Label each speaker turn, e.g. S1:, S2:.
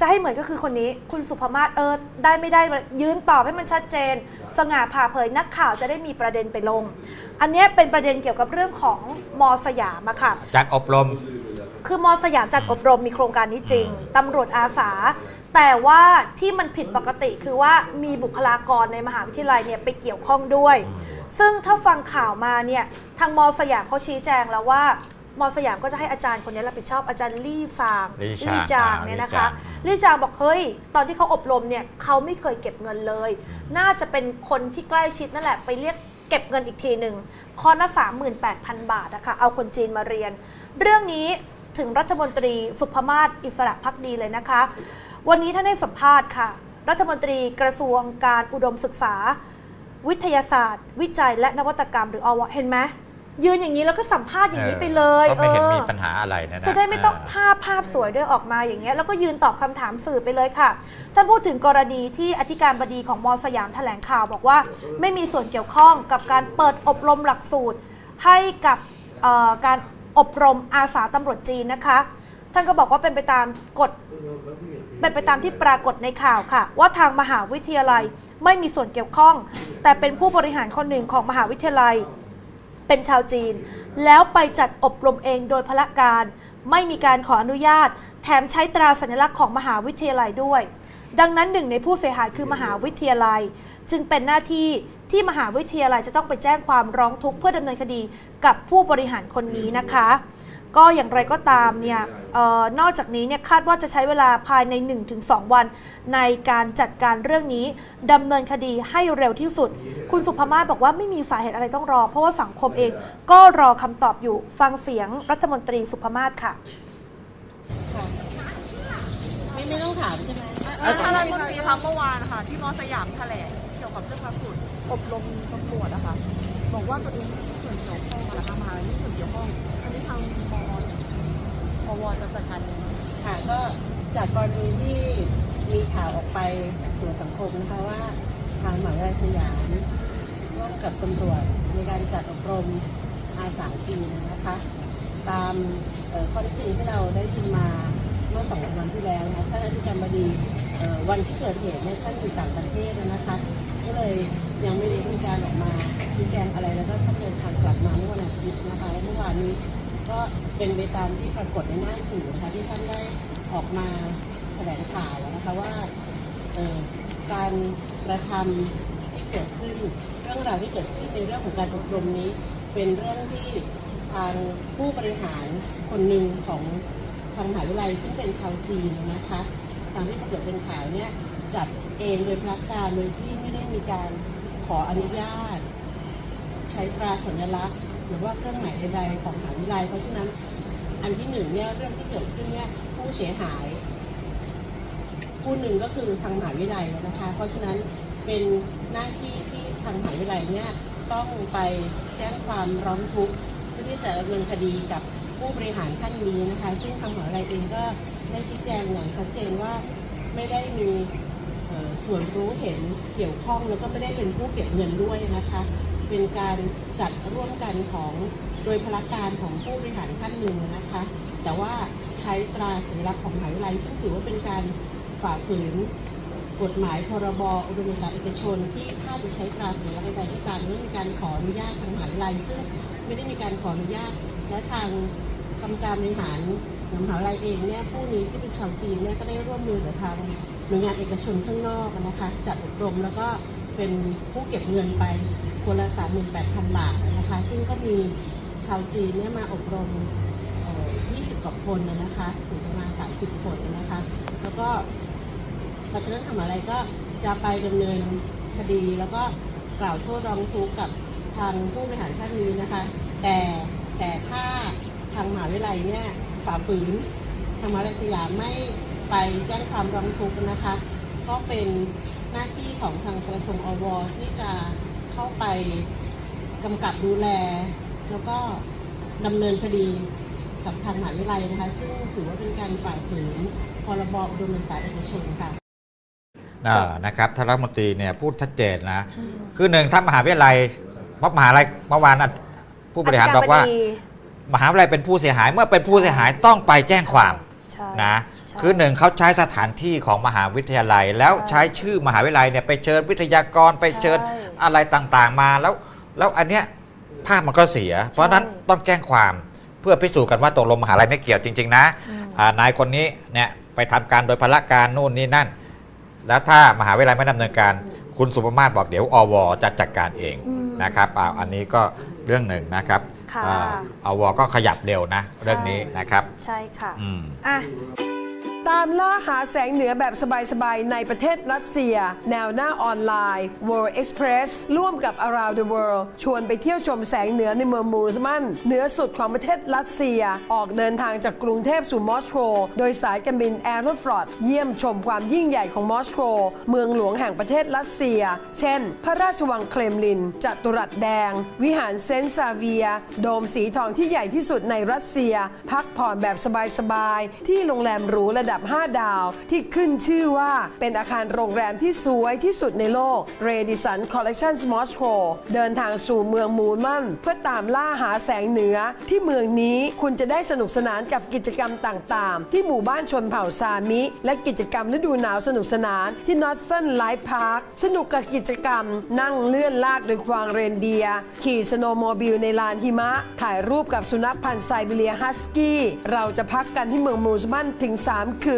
S1: จะให้เหมือนก็คือคนนี้คุณสุภมาศเออได้ไม่ได้ยืนตอบให้มันชัดเจน สง่าผ่าเผยนักข่าวจะได้มีประเด็นไปลง อันเนี้ยเป็นประเด็นเกี่ยวกับเรื่องของมอสยามอะค่ะ
S2: จัดอบรม
S1: คือมอสยามจัดอบรมมีโครงการนี้จริงตำรวจอาสา แต่ว่าที่มันผิดปกติคือว่ามีบุคลากรในมหาวิทยาลัยเนี่ยไปเกี่ยวข้องด้วย ซึ่งถ้าฟังข่าวมาเนี่ยทางมอสยามเขาชี้แจงแล้วว่า มอสยามก็จะให้อาจารย์คนนี้รับผิดชอบอาจารย์ลี่ฟาง
S2: ลี่ชาง
S1: จาง
S2: อ่า
S1: เนี่ยนะ
S2: ลี่
S1: คะ
S2: จาง
S1: ลี่จางบอกเฮ้ย ตอนที่เขาอบรมเนี่ยเขาไม่เคยเก็บเงินเลย น่าจะเป็นคนที่ใกล้ชิดนั่นแหละไปเรียกเก็บเงินอีกทีหนึ่งคอร์สละ38,000บาทนะคะเอาคนจีนมาเรียน เรื่องนี้ถึงรัฐมนตรีสุภมาศอิสระพักดีเลยนะคะ วันนี้ท่านได้สัมภาษณ์ค่ะ รัฐมนตรีกระทรวงการอุดมศึกษา วิทยาศาสตร์ วิจัยและนวัตกรรมหรืออวเห็นไหม ยืนอย่างนี้แล้วก็สัมภาษณ์อย่างนี้ไปเลย
S2: ก็ไม่เห็น
S1: ออ
S2: มีปัญหาอะไรนะน
S1: จะได้ไม่ต้อง
S2: เภา
S1: พภาพสวยด้วยออกมาอย่างเงี้ยแล้วก็ยืนตอบคำถามสื่อไปเลยค่ะท่านพูดถึงกรณีที่อธิการบดีของมอสยามแถลงข่าวบอกว่า ไม่มีส่วนเกี่ยวข้องกับการเปิดอบรมหลักสูตร ให้กับเอ่อการอบรมอาสาตำรวจจีนนะคะ ท่านก็บอกว่าเป็นไปตามกฎเป็นไปตามที่ปรากฏในข่าวค่ะ ว่าทางมหาวิทยาลัยไม่มีส่วนเกี่ยวข้อง แต่เป็นผู้บริหารคนหนึ่งของมหาวิทยาลัย เป็นชาวจีน แล้วไปจัดอบรมเองโดยพละการ ไม่มีการขออนุญาต แถมใช้ตราสัญลักษณ์ของมหาวิทยาลัยด้วย ดังนั้นหนึ่งในผู้เสียหายคือมหาวิทยาลัย จึงเป็นหน้าที่ที่มหาวิทยาลัยจะต้องไปแจ้งความร้องทุกข์เพื่อดำเนินคดีกับผู้บริหารคนนี้นะคะ ก็อย่างไรก็ตามเนี่ยเออนอกจากนี้เนี่ยคาดว่าจะใช้เวลาภายใน 1-2 วัน ในการจัดการเรื่องนี้ดำเนินคดีให้เร็วที่สุด คุณสุภมาศบอกว่าไม่มีสาเหตุอะไรต้องรอ เพราะว่าสังคมเองก็รอคำตอบอยู่ฟังเสียงรัฐมนตรีสุภมาศค่ะ
S3: ค่ะไม่ไม่ต้องถามใช่ไหม
S4: เอ่อท่านรัฐมนตรีคะเมื่อวานนะคะที่มอสยามแถลงเกี่ยวกับเรื่องหลักสูตรอบรมตำรวจนะคะบอกว่าตัวเองไม่มีส่วนเกี่ยวข้องอะนะคะมหาไม่มีส่วนเกี่ยวข้อง อันนี้ทางมอป วจะจัดการยังไง
S3: ค่ะก็จากกรณีที่มีข่าวออกไปสู่สังคมนะคะว่าทางมหาวิทยาลัยสยามร่วมกับตำรวจในการจัดอบรมอาสาจีนนะคะตามข้อเท็จจริงที่เราได้ยินมาเมื่อสองวันที่แล้วนะคะท่านอธิการบดีวันที่เกิดเหตุเนี่ยท่านอยู่ต่างประเทศนะคะก็เลยยังไม่ได้มีการออกมาชี้แจงอะไรแล้วก็ท่านเดินทางกลับมาเมื่อวันอาทิตย์นะคะและเมื่อวานนี้ ก็เป็นไปตามที่ปรากฏในหน้าสื่อนะคะที่ท่านได้ออกมาแถลงข่าวนะคะว่าการกระทำที่เกิดขึ้นเรื่องราวที่เกิดขึ้นในเรื่องของการอบรมนี้ เป็นเรื่องที่ทางผู้บริหารคนหนึ่งของทางมหาวิทยาลัยซึ่งเป็นชาวจีนนะคะตามที่ปรากฏเป็นข่าวเนี่ยจัดเองโดยพลักการโดยที่ไม่ได้มีการขออนุญาต ใช้ตราสัญลักษณ์ หรือว่าเครื่องหมายใดๆของมหาวิทยาลัยเพราะฉะนั้น อันที่หนึ่งเนี่ยเรื่องที่เกิดขึ้นเนี่ยผู้เสียหายผู้หนึ่งก็คือทางมหาวิทยาลัยนะคะ เพราะฉะนั้นเป็นหน้าที่ที่ทางมหาวิทยาลัยเนี่ยต้องไปแจ้งความร้องทุกข์เพื่อที่จะดำเนินคดีกับผู้บริหารท่านนี้นะคะ ซึ่งทางมหาวิทยาลัยเองก็ได้ชี้แจงอย่างชัดเจนว่าไม่ได้มีส่วนรู้เห็นเกี่ยวข้องแล้วก็ไม่ได้เป็นผู้เก็บเงินด้วยนะคะ เป็นการจัดร่วมกันของโดยพละการของผู้บริหารท่านหนึ่งนะคะ แต่ว่าใช้ตราสัญลักษณ์ของมหาวิทยาลัยซึ่งถือว่าเป็นการฝ่าฝืนกฎหมายพรบอุดมศึกษาเอกชน ที่ถ้าจะใช้ตราสัญลักษณ์ใดๆก็ตามต้องมีการขออนุญาตทางมหาวิทยาลัยซึ่งไม่ได้มีการขออนุญาตและทางกรรมการบริหารมหาวิทยาลัยเองเนี่ยผู้นี้ที่เป็นชาวจีนเนี่ยก็ได้ร่วมมือกับทางหน่วยงานเอกชนข้างนอกนะคะ จัดอบรมแล้วก็เป็นผู้เก็บเงินไป คนละ 38,000 บาทนะคะ ซึ่งก็มีชาวจีนเนี่ยมาอบรมเอ่อ20 กว่าคนนะคะ ถึงประมาณ 30 คนนะคะ แล้วก็เพราะฉะนั้นทำอะไรก็จะไปดำเนินคดีแล้วก็กล่าวโทษร้องทุกข์กับทางผู้บริหารท่านนี้นะคะ แต่แต่ถ้าทางมหาวิทยาลัยเนี่ยฝ่าฝืนทางมหาวิทยาลัยสยามไม่ไปแจ้งความร้องทุกข์นะคะ ก็เป็นหน้าที่ของทางกระทรวงอวที่จะ เข้าไปกำกับดูแล แล้วก็ดำเนินคดีกับทางมหาวิทยาลัยนะคะ ซึ่งถือว่าเป็นการฝ่าฝืนพรบอุดมศึกษาเอกชนค่ะ
S2: อ่านะครับท่านรัฐมนตรีเนี่ยพูดชัดเจนนะ คือหนึ่งถ้ามหาวิทยาลัยเพราะมหาลัยเมื่อวานอะผู้บริหารบอกว่า มหาวิทยาลัยเป็นผู้เสียหายเมื่อเป็นผู้เสียหายต้องไปแจ้งความ
S1: ใช่
S2: นะ
S1: ใช่
S2: คือหนึ่งเขาใช้สถานที่ของมหาวิทยาลัย แล้ว
S1: ใช่
S2: ใช้ชื่อมหาวิทยาลัยเนี่ยไปเชิญวิทยากรไปเชิญ
S1: ใช่
S2: อะไรต่างๆมาแล้ว แล้วอันเนี้ยภาพมันก็เสีย เพราะฉะนั้นต้องแจ้งความเพื่อพิสูจน์กันว่าตกลงมหาลัยไม่เกี่ยวจริง ๆ นะ
S1: อืม
S2: อ่านายคนนี้เนี่ยไปทำการโดยพละการนู่นนี่นั่น แล้วถ้ามหาวิทยาลัยไม่ดำเนินการ คุณสุภมาศบอกเดี๋ยวอวจะจัดการเอง
S1: อืม
S2: นะครับอ่าอันนี้ก็เรื่องหนึ่งนะครับ
S1: ค่ะ
S2: อ่าอวก็ขยับเร็วนะ เรื่องนี้นะครับ
S1: ใช่ค่ะ
S2: อืม
S1: อะ
S5: ตามล่าหาแสงเหนือแบบสบาย ๆ ในประเทศรัสเซีย แนวหน้าออนไลน์ World Express ร่วมกับ Around the World ชวนไปเที่ยวชมแสงเหนือในเมืองมูสมันเหนือสุดของประเทศรัสเซีย ออกเดินทางจากกรุงเทพสู่มอสโกโดยสายการบินแอโรฟลอตเยี่ยมชมความยิ่งใหญ่ของมอสโกเมืองหลวงแห่งประเทศรัสเซีย เช่น พระราชวังเครมลิน จัตุรัสแดง วิหารเซนซาเวีย โดมสีทองที่ใหญ่ที่สุดในรัสเซีย พักผ่อนแบบสบาย ๆ ที่โรงแรมหรูระดับ5 ดาว ที่ขึ้นชื่อว่าเป็นอาคารโรงแรมที่สวยที่สุดในโลก r a d i s o n Collection Moscow เดินทางสู่เมืองมูลมันเพื่อตามล่าหาแสงเหนือ ที่เมืองนี้คุณจะได้สนุกสนานกับกิจกรรมต่างๆ ที่หมู่บ้านชนเผ่าซามิ และกิจกรรมฤดูหนาวสนุกสนานที่ Northern Light Park สนุกกับกิจกรรม นั่งเลื่อนลากโดยควางเรนเดีย ขี่สโนโมบิลในลานหิมะ ถ่ายรูปกับสุนัขพันธุ์ไซบีเรียฮัสกี้ เราจะพักกันที่เมืองมูสมันถึง 3 คืน